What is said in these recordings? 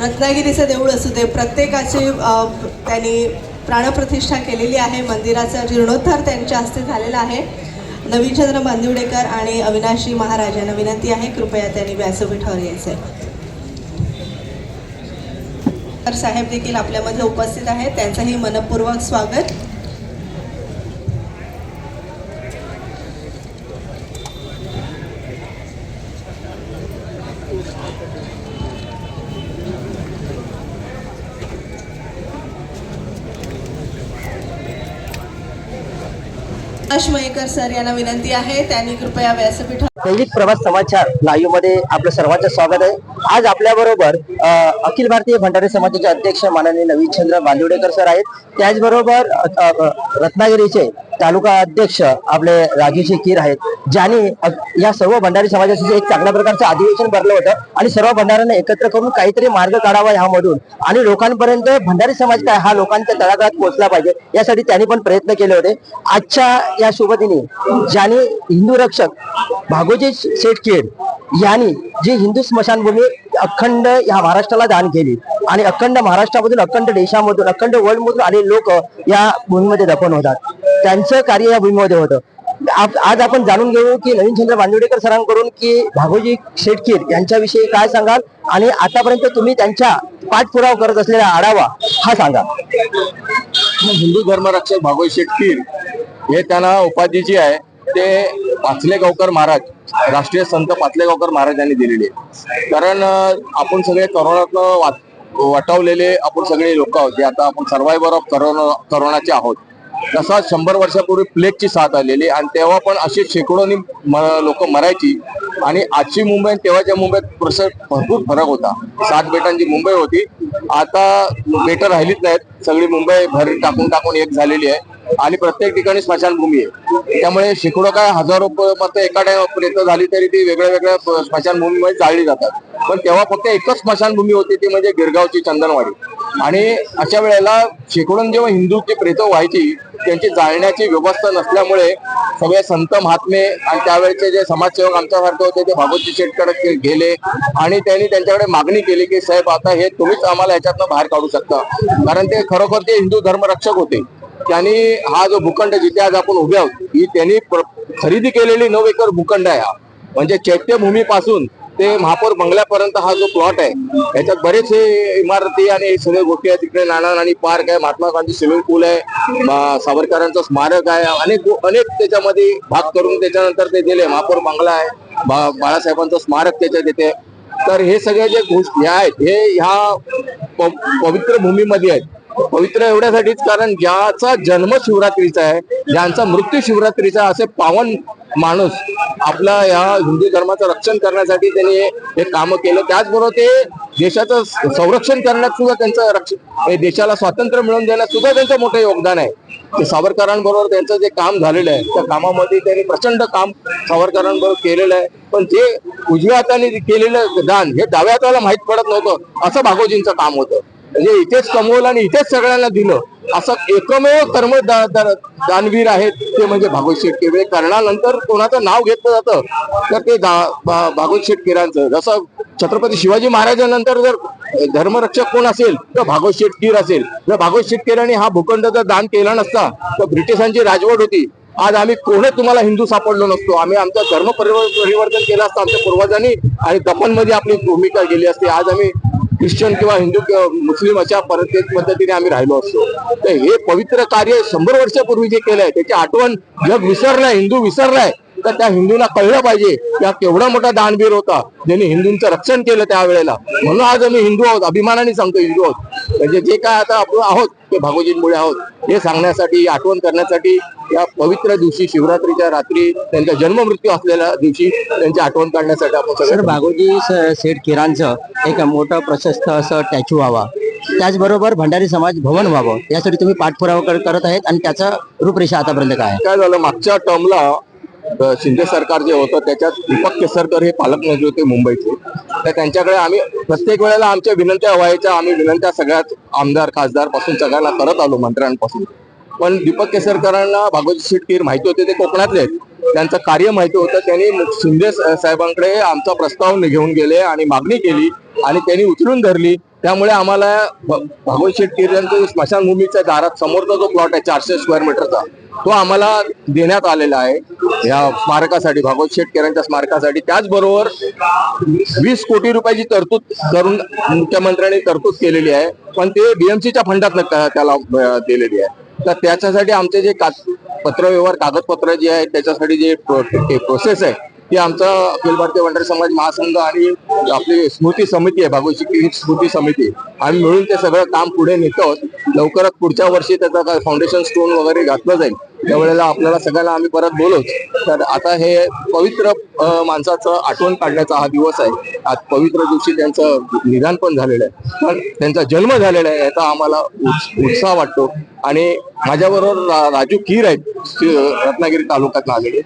रत्नागिरीचं देऊळ असू दे प्रत्येकाची त्यांनी प्राणप्रतिष्ठा केलेली आहे. मंदिराचा जीर्णोद्धार त्यांच्या हस्ते झालेला आहे. नवीनचंद्र बांदिवडेकर आणि अविनाशी महाराज यांना विनंती आहे. कृपया त्यांनी व्यासपीठावर यायचं तर साहेब देखील आपल्यामध्ये उपस्थित आहेत. त्यांचंही मनपूर्वक स्वागत. प्रकाश मयेकर सर यांना विनंती आहे. त्यांनी कृपया व्यासपीठ दैनिक प्रवास समाचार लाईव्हमध्ये आपलं सर्वांचं स्वागत आहे. आज आपल्या बरोबर अखिल भारतीय भंडारी समाजाचे अध्यक्ष माननीय नवीनचंद्र बांदिवडेकर सर आहेत. त्याचबरोबर रत्नागिरीचे तालुका अध्यक्ष आपले राजेश कीर आहेत ज्यांनी या सर्व भंडारी समाजासाठी एक चांगल्या प्रकारचं अधिवेशन भरलं होतं आणि सर्व भंडाऱ्यांना एकत्र करून काहीतरी मार्ग काढावा ह्यामधून. आणि लोकांपर्यंत भंडारी समाज काय हा लोकांच्या तळागाळात पोहोचला पाहिजे यासाठी त्यांनी पण प्रयत्न केले होते. आजच्या या शुभदिनी ज्यांनी हिंदू रक्षक भागोजी शेठ खेड यांनी जी हिंदू स्मशानभूमी अखंड या महाराष्ट्राला दान केली आणि अखंड महाराष्ट्रामधून अखंड देशामधून अखंड वर्ल्डमधून आलेले लोक या भूमीमध्ये दफन होतात. त्यांचं कार्य या भूमीमध्ये होतं. आज आपण जाणून घेऊ की नवीनचंद्र बांदिवडेकर सरांकडून की भागोजी शेटकीर यांच्याविषयी काय सांगाल? आणि आतापर्यंत तुम्ही त्यांच्या पाठपुरावा करत असलेला आढावा हा सांगा. हिंदू धर्मरक्षक भागोजी शेटकीर हे त्यांना उपाधी जी आहे. ते पाचलेगावकर महाराज राष्ट्रीय संत पाचलेगावकर महाराज यांनी दिलेली आहे. कारण आपण सगळे करोनातनं वाट- आपण सगळे लोक आहोत. जे आता आपण सर्वायवर ऑफ करोना करोनाचे आहोत. तसा शंभर वर्षापूर्वी प्लेगची साथ आलेली आणि तेव्हा पण अशी शेकडोनी लोक मरायची. आणि आजची मुंबई आणि तेव्हाच्या मुंबईत भरपूर फरक होता. सात बेटांची मुंबई होती. आता बेटं राहिलीच नाहीत. सगळी मुंबई भर टाकून टाकून एक झालेली आहे. आणि प्रत्येक ठिकाणी स्मशानभूमी आहे. त्यामुळे शेकडो काय हजारो प- मत एका प्रेत झाली तरी ती वेगळ्या वेगळ्या स्मशानभूमीमध्ये जाळली जातात. पण तेव्हा फक्त एकच स्मशानभूमी होती ती म्हणजे गिरगावची चंदनवाडी. आणि अशा वेळेला शेकडून जेव्हा हिंदूची प्रेत व्हायची त्यांची जाळण्याची व्यवस्था नसल्यामुळे सगळे संत महात्मे आणि त्यावेळेचे जे समाजसेवक आमच्यासारखे होते ते भागवतजी शेटकडे गेले. आणि त्यांनी त्यांच्याकडे मागणी केली की साहेब आता हे तुम्हीच आम्हाला ह्याच्यातनं बाहेर काढू शकता. कारण ते खरोखर ते हिंदू धर्मरक्षक होते. त्यांनी हा जो भूखंड जिथे आज आपण उभे आहोत ही त्यांनी प्र- खरेदी केलेली नऊ एकर भूखंड आहे हा. म्हणजे चैत्यभूमीपासून ते महापौर बंगल्यापर्यंत हा जो प्लॉट आहे याच्यात बरेचसे इमारती आणि सगळ्या गोष्टी आहेत. तिकडे नाना नानी पार्क आहे महात्मा गांधी स्विमिंग पूल आहे बा- सावरकरांचं स्मारक आहे. अनेक अनेक त्याच्यामध्ये भाग करून त्याच्यानंतर ते दिले. महापौर बंगला आहे बा- बाळासाहेबांचं स्मारक त्याच्यात येते. तर हे सगळे जे गोष्टी आहेत हे ह्या पवित्र भूमीमध्ये आहेत. पवित्र एवढ्यासाठीच कारण ज्याचा जन्म शिवरात्रीचा आहे ज्यांचा मृत्यू शिवरात्रीचा असे पावन माणूस आपला या हिंदू धर्माचं रक्षण करण्यासाठी त्यांनी हे- काम केलं. त्याचबरोबर ते देशाचं संरक्षण करण्यात सुद्धा त्यांचं रक्षण देशाला स्वातंत्र्य मिळवून देण्यात सुद्धा त्यांचं मोठं योगदान आहे. ते सावरकरांबरोबर त्यांचं जे काम झालेलं आहे त्या कामामध्ये त्यांनी प्रचंड काम सावरकरांबरोबर केलेलं आहे. पण ते उजव्या हाताने केलेलं दान हे डाव्या हाताला माहीत पडत नव्हतं असं भागोजींचं काम होतं. म्हणजे इथेच कमवलं आणि इथेच सगळ्यांना दिलं. असं एकमेव कर्म दा- दा- दानवीर आहेत ते म्हणजे भागवत शेठ म्हणजे केवळे कोणाचं नाव घेतलं जातं तर ते दा- भागवत शेठ किरांचं जसं छत्रपती शिवाजी महाराजांनंतर जर धर्मरक्षक कोण असेल तर भागवत शेटकीर असेल. जर भागवत शेटकीरांनी हा भूखंड जर दान केला नसता तर ब्रिटिशांची राजवट होती. आज आम्ही कोणी तुम्हाला हिंदू सापडलो नसतो. आम्ही आमचा धर्म परिवर्तन केलं असतं आमच्या पूर्वजांनी आणि दफनमध्ये आपली भूमिका गेली असते. आज आम्ही ख्रिश्चन किंवा हिंदू किंवा मुस्लिम अशा प्रत्येक पद्धतीने आम्ही राहिलो असतो. तर हे पवित्र कार्य शंभर वर्षापूर्वी जे केलंय त्याची आठवण जग विसरलाय हिंदू विसरलाय. तर त्या हिंदूंना कळलं पाहिजे की हा केवढा मोठा दानवीर होता ज्यांनी हिंदूंचं रक्षण केलं त्यावेळेला म्हणून आज आम्ही हिंदू आहोत अभिमानाने सांगतो हिंदू आहोत. म्हणजे जे काय आता आपण आहोत ते भागोजींमुळे आहोत हे सांगण्यासाठी आठवण करण्यासाठी या पवित्र दिवशी शिवरात्रीच्या रात्री त्यांचा जन्म मृत्यू असलेल्या दिवशी त्यांची आठवण काढण्यासाठी आपण सर सगळे भागोजी शेठ किरांचं एक मोठं प्रशस्त असं टॅच्यू व्हावा. त्याचबरोबर भंडारी समाज भवन व्हावं. यासाठी तुम्ही पाठपुरावा कर- करत आहेत आणि त्याचा रूपरेषा आतापर्यंत काय काय झालं मागच्या टर्मला शिंदे सरकार जे होतं त्याच्यात दीपक केसरकर हे पालकमंत्री होते मुंबईचे. तर त्यांच्याकडे आम्ही प्रत्येक वेळेला आमच्या विनंत्या व्हायच्या आम्ही विनंत्या सगळ्यात आमदार खासदारपासून सगळ्यांना करत आलो मंत्र्यांपासून. पण दीपक केसरकरांना भागवत शेटकीर माहिती होते ते कोकणातले त्यांचं कार्य माहिती होतं त्यांनी शिंदे साहेबांकडे आमचा प्रस्ताव घेऊन गेले आणि मागणी केली आणि त्यांनी उचलून धरली. त्यामुळे आम्हाला भागवत शेटकीर यांचं स्मशानभूमीच्या दारात समोरचा जो प्लॉट आहे चारशे स्क्वेअर मीटरचा तो आम्हाला देण्यात आलेला आहे. या स्मारकासाठी भागवत शेटकऱ्यांच्या स्मारकासाठी. त्याचबरोबर वीस कोटी रुपयाची तरतूद करून मुख्यमंत्र्यांनी तरतूद केलेली आहे. पण ते बीएमसीच्या फंडात त्याला दिलेली आहे. तर त्याच्यासाठी आमचे जे का पत्रव्यवहार कागदपत्र जे आहे त्याच्यासाठी जे प्रोसेस आहे ती आमचा अखिल भारतीय वंडर समाज महासंघ आणि आपली स्मृती समिती आहे भागवतची स्मृती समिती. आम्ही मिळून ते सगळं काम पुढे नेतो आहोत. लवकरच पुढच्या वर्षी त्याचा काय फाउंडेशन स्टोन वगैरे घातलं जाईल. त्यावेळेला आपल्याला सगळ्यांना आम्ही परत बोलवच तर आता हे पवित्र माणसाचं आठवण काढण्याचा हा दिवस आहे. आज पवित्र दिवशी त्यांचं निदान पण झालेलं आहे. पण त्यांचा जन्म झालेला आहे याचा आम्हाला उत्साह वाटतो. आणि माझ्याबरोबर राजू कीर आहेत. रत्नागिरी तालुक्यात आलेले.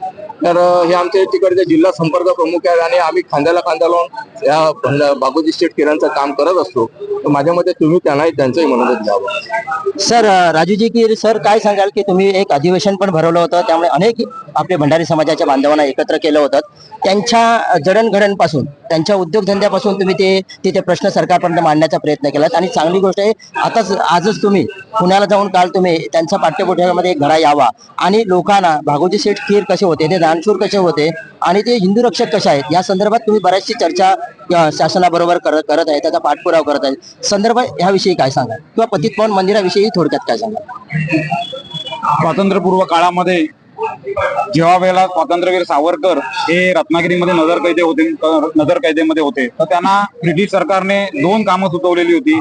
तर हे आमचे तिकडचे जिल्हा संपर्क प्रमुख आहेत आणि आम्ही खांद्याला खांदा लावून या बाबूजी बागोजी स्टेट किरांचं काम करत असतो. तर माझ्या मते तुम्ही त्यांनाही त्यांचंही मनोरंजन द्यावं. सर राजूजी की सर काय सांगाल की तुम्ही एक अधिवेशन पण भरवलं होतं त्यामुळे अनेक आपले भंडारी समाजाच्या बांधवांना एकत्र केलं होतं. त्यांच्या जडणघडणपासून त्यांच्या उद्योगधंद्यापासून तुम्ही ते तिथे प्रश्न सरकारपर्यंत मांडण्याचा प्रयत्न केलात. आणि चांगली गोष्ट आहे आताच आजच तुम्ही पुण्याला जाऊन काल तुम्ही त्यांच्या पाठ्यपुठ्यामध्ये घरा यावा. आणि लोकांना भागोजी शेठ खीर कसे होते ते दानशूर कसे होते आणि ते हिंदू रक्षक कसे आहेत या संदर्भात तुम्ही बऱ्याचशी चर्चा शासनाबरोबर करत करत आहे त्याचा पाठपुरावा करत आहे. संदर्भ ह्याविषयी काय सांगा किंवा पतित पवन मंदिराविषयी थोडक्यात काय सांगा स्वातंत्र्यपूर्व काळामध्ये जेव्हा वेळेला स्वातंत्र्यवीर सावरकर हे रत्नागिरीमध्ये नजर कैदे होते नजर कैदेमध्ये होते तर त्यांना ब्रिटिश सरकारने दोन कामं सुचवलेली होती.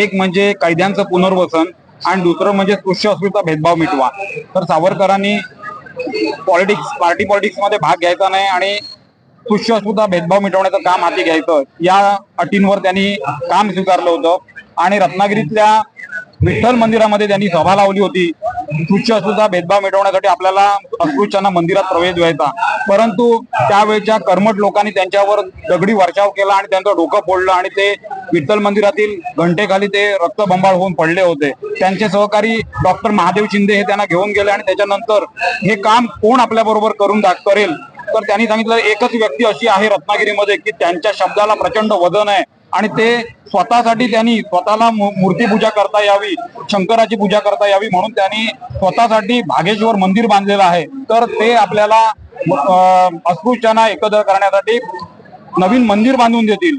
एक म्हणजे कैद्यांचं पुनर्वसन आणि दुसरं म्हणजे स्पृश्य अस्पृश्यता भेदभाव मिटवा. तर सावरकरांनी पॉलिटिक्स पार्टी पॉलिटिक्समध्ये भाग घ्यायचा नाही आणि स्पृश्य अस्पृश्यता भेदभाव मिटवण्याचं काम हाती घ्यायचं. या अटींवर त्यांनी काम स्वीकारलं होतं. आणि रत्नागिरीतल्या विठ्ठल मंदिरामध्ये त्यांनी सभा लावली होती. स्पृश्य असूचा भेदभाव मिटवण्यासाठी आपल्याला अस्पृश्यांना मंदिरात प्रवेश द्यायचा. परंतु त्यावेळच्या कर्मठ लोकांनी त्यांच्यावर दगडी वर्षाव केला आणि त्यांचं डोकं फोडलं आणि ते विठ्ठल मंदिरातील घंटेखाली ते रक्तबंबाळ होऊन पडले होते. त्यांचे सहकारी डॉक्टर महादेव शिंदे हे त्यांना घेऊन गेले आणि त्याच्यानंतर हे काम कोण आपल्या बरोबर करून करेल? तर त्यांनी सांगितलं एकच व्यक्ती अशी आहे रत्नागिरीमध्ये की त्यांच्या शब्दाला प्रचंड वजन आहे. आणि ते स्वतःसाठी त्यांनी स्वतःला मूर्ती मूर्तीपूजा करता यावी शंकराची पूजा करता यावी म्हणून त्यांनी स्वतःसाठी भागेश्वर मंदिर बांधलेलं आहे. तर ते आपल्याला अस्पृश्यांना एकत्र करण्यासाठी नवीन मंदिर बांधून देतील.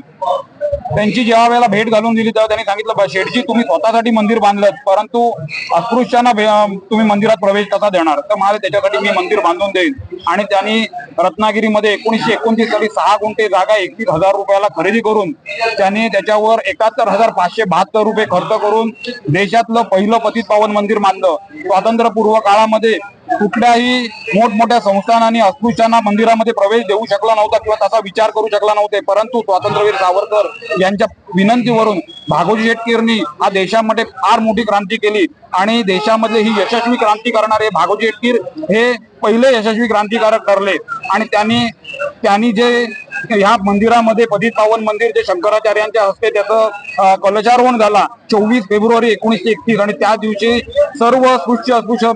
त्यांची जेव्हा वेळेला भेट घालून दिली तेव्हा त्यांनी सांगितलं शेठजी तुम्ही स्वतःसाठी मंदिर बांधलं परंतु अस्पृश्यांना तुम्ही मंदिरात प्रवेश कसा देणार? तर मला त्याच्यासाठी मी मंदिर बांधून देईन. आणि त्यांनी रत्नागिरीमध्ये एकोणीसशे एकोणतीस साली सहा गुंठे जागा एकतीस हजार रुपयाला खरेदी करून त्यांनी त्याच्यावर एकाहत्तर हजार पाचशे बहात्तर रुपये खर्च करून देशातलं पहिलं पतित पावन मंदिर बांधलं. स्वातंत्र्यपूर्व काळामध्ये कुठल्याही मोठमोठ्या संस्थानांनी अस्पृश्यांना मंदिरामध्ये प्रवेश देऊ शकला नव्हता किंवा तसा विचार करू शकला नव्हते. परंतु स्वातंत्र्यवीर सावरकर यांच्या विनंतीवरून भागोजी शेटकीरनी हा देशामध्ये फार मोठी क्रांती केली आणि देशामध्ये ही यशस्वी क्रांती करणारे भागोजी शेटकीर हे पहिले यशस्वी क्रांतिकारक ठरले. आणि त्यांनी त्यांनी जे ह्या मंदिरामध्ये पतित पावन मंदिर जे शंकराचार्यांच्या हस्ते त्याचं अं, कलशारोहण झाला चोवीस फेब्रुवारी एकोणीसशे एकतीस आणि त्या दिवशी सर्व स्पृश्य अस्पृश्य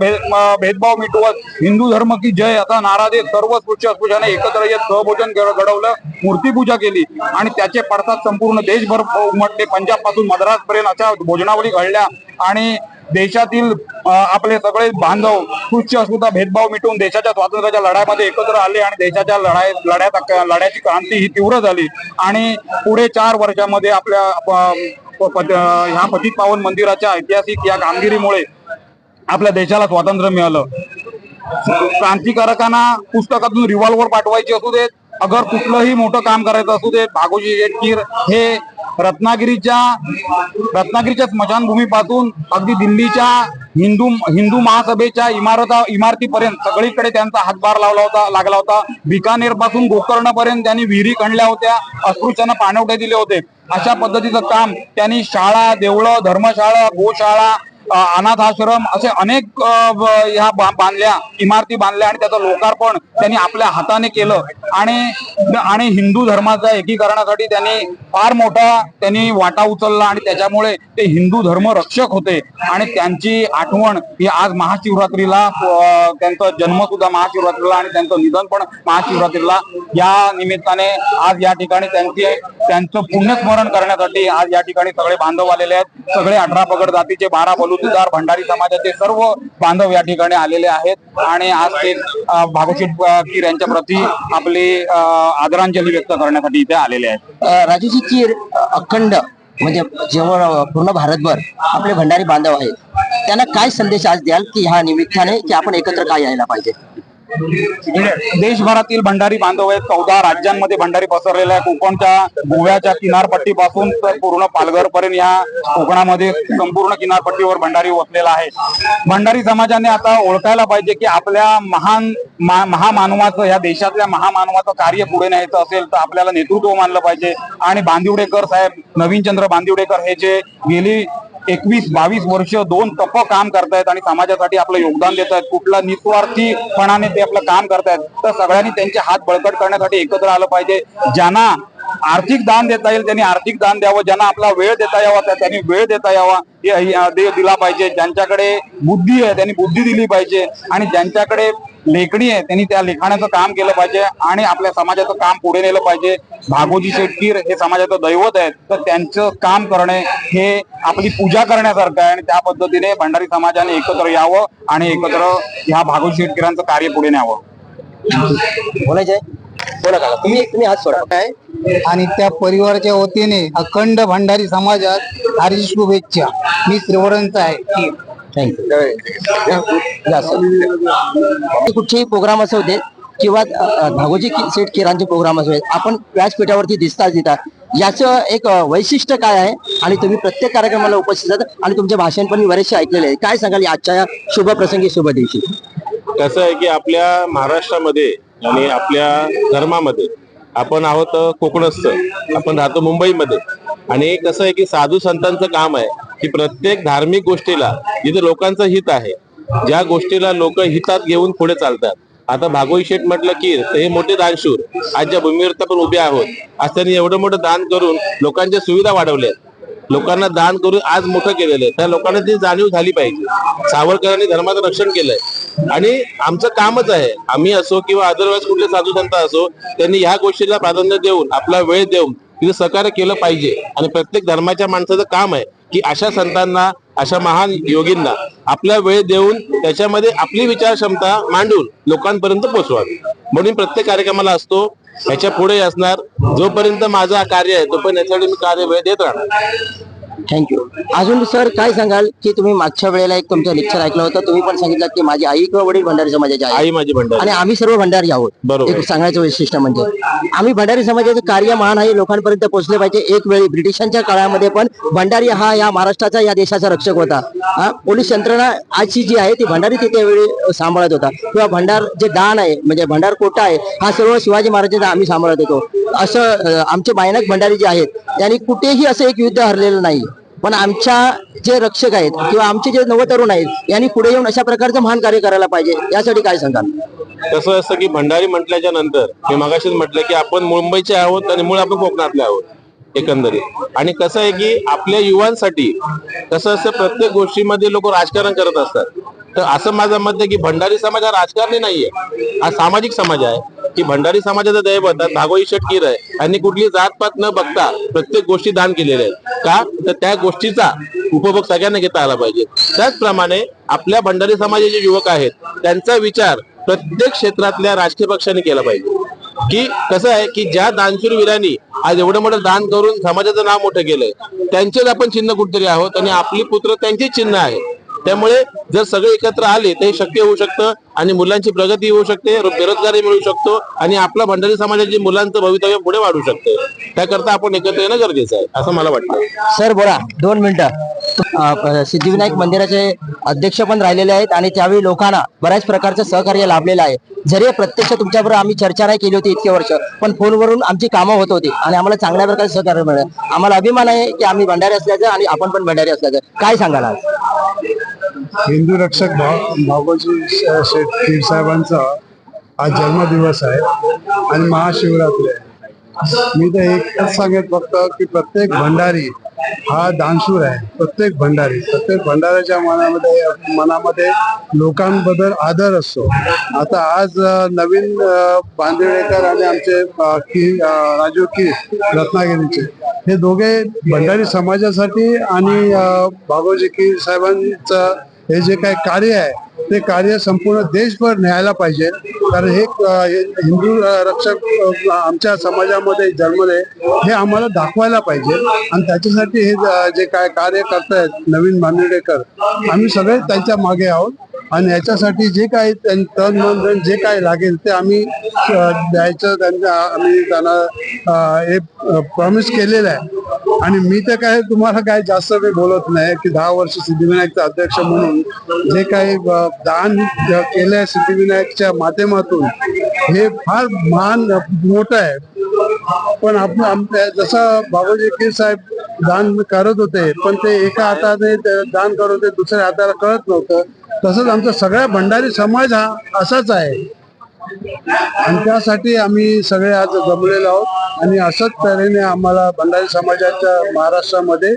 भेदभाव मिटवत हिंदू धर्म की जय असा नारा देत सर्व स्पृश्य अस्पृश्याने एकत्र येत सहभोजन घडवलं मूर्तीपूजा केली. आणि त्याचे पडसाद संपूर्ण देशभर उमटले. पंजाबपासून मद्रास पर्यंत अशा भोजनावली घडल्या. आणि देशातील आपले सगळे बांधव तुच्छ असुद्धा भेदभाव मिटवून देशाच्या स्वातंत्र्याच्या लढ्यामध्ये एकत्र आले आणि देशाच्या लढाई लढ्यात लढ्याची क्रांती ही तीव्र झाली. आणि पुढे चार वर्षामध्ये आपल्या प- ह्या पतित पावन मंदिराच्या ऐतिहासिक या कामगिरीमुळे आपल्या देशाला स्वातंत्र्य मिळालं. क्रांतिकारकांना पुस्तकातून रिव्हॉल्वर पाठवायची असू देत अगर कुठलंही मोठं काम करायचं असू दे भागोजी जेटकीर हे रत्नागिरीच्या रत्नागिरीच्या स्मशानभूमीपासून अगदी दिल्लीच्या हिंदू हिंदू महासभेच्या इमारता इमारतीपर्यंत सगळीकडे त्यांचा हातभार लावला होता लागला होता. बिकानेरपासून त्यांनी विहिरी खणल्या होत्या अस्पृश्यांना पाणवठे दिले होते. अशा पद्धतीचं काम त्यांनी शाळा देवळं धर्मशाळा गोशाळा अनाथाश्रम अनाथ आश्रम असे अनेक ह्या बांधल्या इमारती बांधल्या आणि त्याचं लोकार्पण त्यांनी आपल्या हाताने केलं. आणि आणि हिंदू धर्माच्या एकीकरणासाठी त्यांनी फार मोठा त्यांनी वाटा उचलला आणि त्याच्यामुळे ते हिंदू धर्म रक्षक होते. आणि त्यांची आठवण ही आज महाशिवरात्रीला त्यांचा जन्म सुद्धा महाशिवरात्रीला आणि त्यांचं निधन पण महाशिवरात्रीला या निमित्ताने आज या ठिकाणी त्यांचे त्यांचं पुण्यस्मरण करण्यासाठी आज या ठिकाणी सगळे बांधव आलेले आहेत. सगळे अठरा पगड जातीचे बारा बलुतेदार भंडारी समाजाचे सर्व बांधव या ठिकाणी आलेले आहेत. आणि आज ते अ, कीर यांच्या प्रती आपली आदरांजली व्यक्त करण्यासाठी इथे आलेले आहेत. राजेजी राजूजी कीर अखंड म्हणजे जेव्हा पूर्ण भारतभर आपले भंडारी बांधव आहेत त्यांना काय संदेश आज द्याल की ह्या निमित्ताने की आपण एकत्र काय यायला पाहिजे? म्हणजे देशभरातील भंडारी बांधव आहेत. चौदा राज्यांमध्ये भंडारी पसरलेला आहे कोकणच्या गोव्याच्या किनारपट्टीपासून तर पूर्ण पालघर पर्यंत या कोकणामध्ये संपूर्ण किनारपट्टीवर भंडारी वसलेला आहे. भंडारी समाजाने आता ओळखायला पाहिजे की आपल्या महान मा- महामानवाचं या देशातल्या महामानवाचं कार्य पुढे न्यायचं असेल तर आपल्याला नेतृत्व मानलं पाहिजे. आणि बांदिवडेकर साहेब नवीनचंद्र बांदिवडेकर हे जे गेली एकवीस बावीस वर्ष दोन तप काम करतायत आणि समाजासाठी आपलं योगदान देत आहेत कुठला निस्वार्थीपणाने ते आपलं काम करतायत. तर सगळ्यांनी त्यांचे हात बळकट करण्यासाठी एकत्र आलं पाहिजे. ज्यांना आर्थिक दान देता येईल त्यांनी आर्थिक दान द्यावं. ज्यांना आपला वेळ देता यावा त्या- त्यांनी वेळ देता यावा. हे- दिला पाहिजे. ज्यांच्याकडे बुद्धी आहे त्यांनी बुद्धी दिली पाहिजे. आणि ज्यांच्याकडे लेखणी आहे त्यांनी त्या लेखाण्याचं काम केलं पाहिजे आणि आपल्या समाजाचं काम पुढे नेलं पाहिजे. भागोजी शेटकीर हे समाजाचं दैवत आहे तर त्यांचं काम करणे हे आपली पूजा करण्यासारखं आहे आणि त्या पद्धतीने भंडारी समाजाने एकत्र यावं आणि एकत्र ह्या भागोजी शेटकीरांचं कार्य पुढे न्यावं. बोलायचंय? बोला काका तुम्ही तुम्ही हात सोडा. काय? आणि त्या परिवाराच्या वतीने अखंड भंडारी समाजात हार्दिक शुभेच्छा. मी श्रीवरणचा आहे. थँक्यू कुठचेही प्रोग्राम असू देत किंवा भागोजी धागोजी सेठ किरांचे प्रोग्राम असू आपण व्यासपीठावरती दिसताच दिसता याचं एक वैशिष्ट्य काय आहे? आणि तुम्ही प्रत्येक कार्यक्रमाला उपस्थित आहात आणि तुमचे भाषण पण मी बरेचसे ऐकलेले आहे काय सांगाल आजच्या या शुभ प्रसंगी शुभ दिवशी? कसं आहे की आपल्या महाराष्ट्रामध्ये आणि आपल्या धर्मामध्ये आपण आहोत कोकणस्थ. आपण राहतो मुंबईमध्ये. आणि कसं आहे की साधू संतांचं काम आहे की प्रत्येक धार्मिक गोष्टीला जिथे लोकांचं हित आहे ज्या गोष्टीला लोक हितात घेऊन पुढे चालतात आता भागवई शेठ म्हटलं की हे मोठे दानशूर आजच्या भूमीवर पण उभे आहोत. आज त्यांनी एवढं मोठं दान करून लोकांच्या सुविधा वाढवल्या आहेत. लोकांना दान करून आज मोठं केलेलं आहे. त्या लोकांना ती जाणीव झाली पाहिजे. सावरकरांनी धर्माचं रक्षण केलंय. आणि आमचं कामच आहे. आम्ही असो किंवा अदरवाईज कुठले साधू संत असो त्यांनी ह्या गोष्टीला प्राधान्य देऊन आपला वेळ देऊन तिथे सहकार्य केलं पाहिजे. आणि प्रत्येक धर्माच्या माणसाचं काम आहे की अशा संतांना अशा महान योगींना आपला वेळ देऊन त्याच्यामध्ये आपली विचार क्षमता मांडून लोकांपर्यंत पोहोचवावी. म्हणून प्रत्येक कार्यक्रमाला असतो ह्याच्या पुढे असणार. जोपर्यंत माझा कार्य आहे तोपर्यंत याच्यासाठी मी कार्य वेळ देत राहणार. थँक्यू अजून सर काय सांगाल की तुम्ही मागच्या वेळेला एक तुमचं लेक्चर ऐकलं होतं. तुम्ही पण सांगितलं की माझी आई किंवा वडील भंडारी समाजाचे आहे आई माझी भंडारी. आणि आम्ही सर्व भंडारी आहोत. बरोबर. एक सांगायचं वैशिष्ट्य म्हणजे आम्ही भंडारी समाजाचं कार्य महान आहे. लोकांपर्यंत पोहोचले पाहिजे. एक वेळी ब्रिटिशांच्या काळामध्ये पण भंडारी हा या महाराष्ट्राचा या देशाचा रक्षक होता. हा? पोलीस यंत्रणा आजची जी आहे ती भंडारी तिथे वेळी सांभाळत होता. किंवा भंडार जे दान आहे म्हणजे भंडार कोटा आहे हा सर्व शिवाजी महाराजांचा आम्ही सांभाळत होतो. असं अं, आमचे बायनक भंडारी जे आहेत त्यांनी कुठेही असं एक युद्ध हरलेलं नाही. पण आमच्या जे रक्षक आहेत किंवा आमचे जे नवतरुण आहेत यांनी पुढे येऊन अशा प्रकारचं महान कार्य करायला पाहिजे यासाठी काय सांगाल? कसं असतं की भंडारी म्हटल्याच्या नंतर मी मगाशीच म्हटलं की आपण मुंबईचे आहोत आणि मूळ आपण कोकणातले आहोत एकंदरीत. आणि कसं आहे की आपल्या युवांसाठी कसं असतं प्रत्येक गोष्टीमध्ये लोक राजकारण करत असतात. तर असं माझं मत आहे की भंडारी समाज हा राजकारणी नाहीये हा सामाजिक समाज आहे. की भंडारी समाजाचा दैवत नागोई भागोई शेटकीर आहे. आणि कुठली जातपात न बघता प्रत्येक गोष्टी दान केलेल्या आहेत. का? तर त्या गोष्टीचा उपभोग सगळ्यांना घेता आला पाहिजे. त्याचप्रमाणे आपल्या भंडारी समाजाचे युवक आहेत त्यांचा विचार प्रत्येक क्षेत्रातल्या राजकीय पक्षाने केला पाहिजे. की कसं आहे की ज्या दानशूर वीरांनी आज एवढं मोठं दान करून समाजाचं नाव मोठं केलंय त्यांचेच आपण चिन्ह कुठतरी आहोत आणि आपली पुत्र त्यांचीच चिन्ह आहे. त्यामुळे जर सगळे एकत्र आले तर हे शक्य होऊ शकतं आणि मुलांची प्रगती होऊ शकते बेरोजगारी मिळू शकतो आणि आपला भंडारी समाजाची मुलांचं भवितव्य पुढे वाढू शकते. त्याकरता आपण एकत्र येणं गरजेचं आहे असं मला वाटतं. सर बोला. दोन मिनिटं. सिद्धिविनायक मंदिराचे अध्यक्ष पण राहिलेले आहेत आणि त्यावेळी लोकांना बऱ्याच प्रकारचं सहकार्य लाभलेलं आहे. जरी प्रत्यक्ष तुमच्याबरोबर आम्ही चर्चा नाही केली होती इतके वर्ष पण फोनवरून आमची कामं होत होती आणि आम्हाला चांगल्या प्रकारे सहकार्य मिळालं. आम्हाला अभिमान आहे की आम्ही भंडारी असल्याचं आणि आपण पण भंडारी असल्याचं. काय सांगाल आज? हिंदू रक्षक भाव भागोजी शेठ पीर साहेबांचा आज जन्मदिवस आहे आणि महाशिवरात्री आहे. मी तर एकच सांगत फक्त की प्रत्येक भंडारी हा दानशूर आहे प्रत्येक भंडारी प्रत्येक भंडाऱ्याच्या मनामध्ये मनामध्ये लोकांबद्दल आदर असतो. आता आज नवीन बांदिवडेकर आणि आमचे की राजू की रत्नागिरीचे हे दोघे भंडारी समाजासाठी आणि बाबाजी भागोजी की साहेबांचं हे जे काही कार्य आहे ते कार्य संपूर्ण देशभर न्यायला पाहिजे. कारण हे हिंदू रक्षक आमच्या समाजामध्ये जन्मले हे आम्हाला दाखवायला पाहिजे. आणि त्याच्यासाठी हे जे काय कार्य करतायत नवीन मांडडेकर आम्ही सगळे त्यांच्या मागे आहोत. आणि याच्यासाठी जे काही तन मन धन जे काय लागेल ते आम्ही द्यायचं त्यांना आम्ही त्यांना हे प्रॉमिस केलेलं आहे. आणि मी तर काय तुम्हाला काय जास्त काही बोलत नाही की दहा वर्ष सिद्धिविनायकचा अध्यक्ष म्हणून जे काही दान केलंय सिद्धिविनायकच्या माध्यमातून हे फार महान मोठं आहे. पण आपण आमच्या जसं बाबाजी के साहेब दान करत होते पण ते एका हाताने ते दान करत होते दुसऱ्या हाताला कळत नव्हतं. तसंच आमचा सगळा भंडारी समाज हा असाच आहे. आणि त्यासाठी आम्ही सगळे आज जमलेलो आहोत. आणि असंच तऱ्हेने आम्हाला भंडारी समाजाच्या महाराष्ट्रामध्ये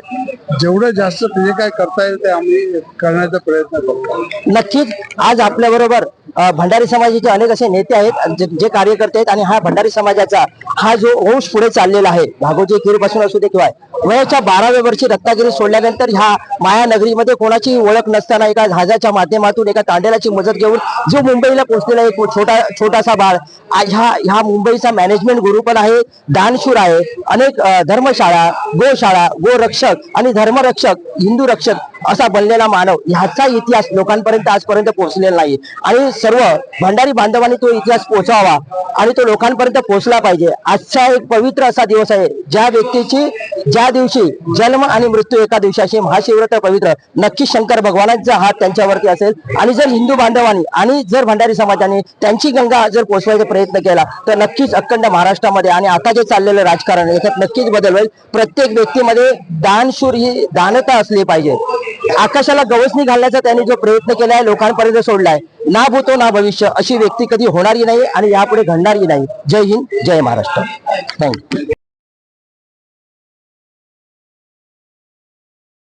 जेवढं जास्त जे काय करता येईल ते आम्ही करण्याचा प्रयत्न करतो. नक्कीच आज आपल्या बरोबर भंडारी समाजाचे अनेक असे नेते आहेत जे जे कार्यकर्ते आहेत आणि हा भंडारी समाजाचा हा जो वंश पुढे चाललेला आहे भागोजी खीरपासून असू दे किंवा वयाच्या बाराव्या वर्षी रत्नागिरी सोडल्यानंतर ह्या माया नगरीमध्ये कोणाची ओळख नसताना एका जहाजाच्या माध्यमातून एका तांडेलाची मदत घेऊन जो मुंबईला पोहोचलेला एक छोटा छोटासा बाळ. ह्या ह्या मुंबईचा मॅनेजमेंट गुरु पण आहे दानशूर आहे अनेक धर्मशाळा गोशाळा गोरक्षक आणि धर्मरक्षक हिंदू रक्षक असा बनलेला मानव ह्याचा इतिहास लोकांपर्यंत आजपर्यंत पोहोचलेला नाही. आणि सर्व भंडारी बांधवांनी तो इतिहास पोहोचावा आणि तो लोकांपर्यंत पोहोचला पाहिजे. आजचा एक पवित्र असा दिवस आहे. ज्या व्यक्तीची ज्या दिवशी जन्म आणि मृत्यू एका दिवशी अशी महाशिवरात्र पवित्र नक्की शंकर भगवानांचा हात त्यांच्यावरती असेल. आणि जर हिंदू बांधवांनी आणि जर भंडारी समाजाने त्यांची गंगा जर पोचवायचा प्रयत्न केला तर नक्कीच अखंड महाराष्ट्रामध्ये आणि आता जे चाललेलं राजकारण याच्यात नक्कीच बदल होईल. प्रत्येक व्यक्तीमध्ये दानशूर ही दानता असली पाहिजे. आकाशाला गवसणी घालण्याचा त्यांनी जो प्रयत्न केला आहे लोकांपर्यंत सोडलाय ना भूतो ना भविष्य अशी व्यक्ती कधी होणारी नाही आणि यापुढे घडणारही नाही. जय हिंद जय महाराष्ट्र. Thank you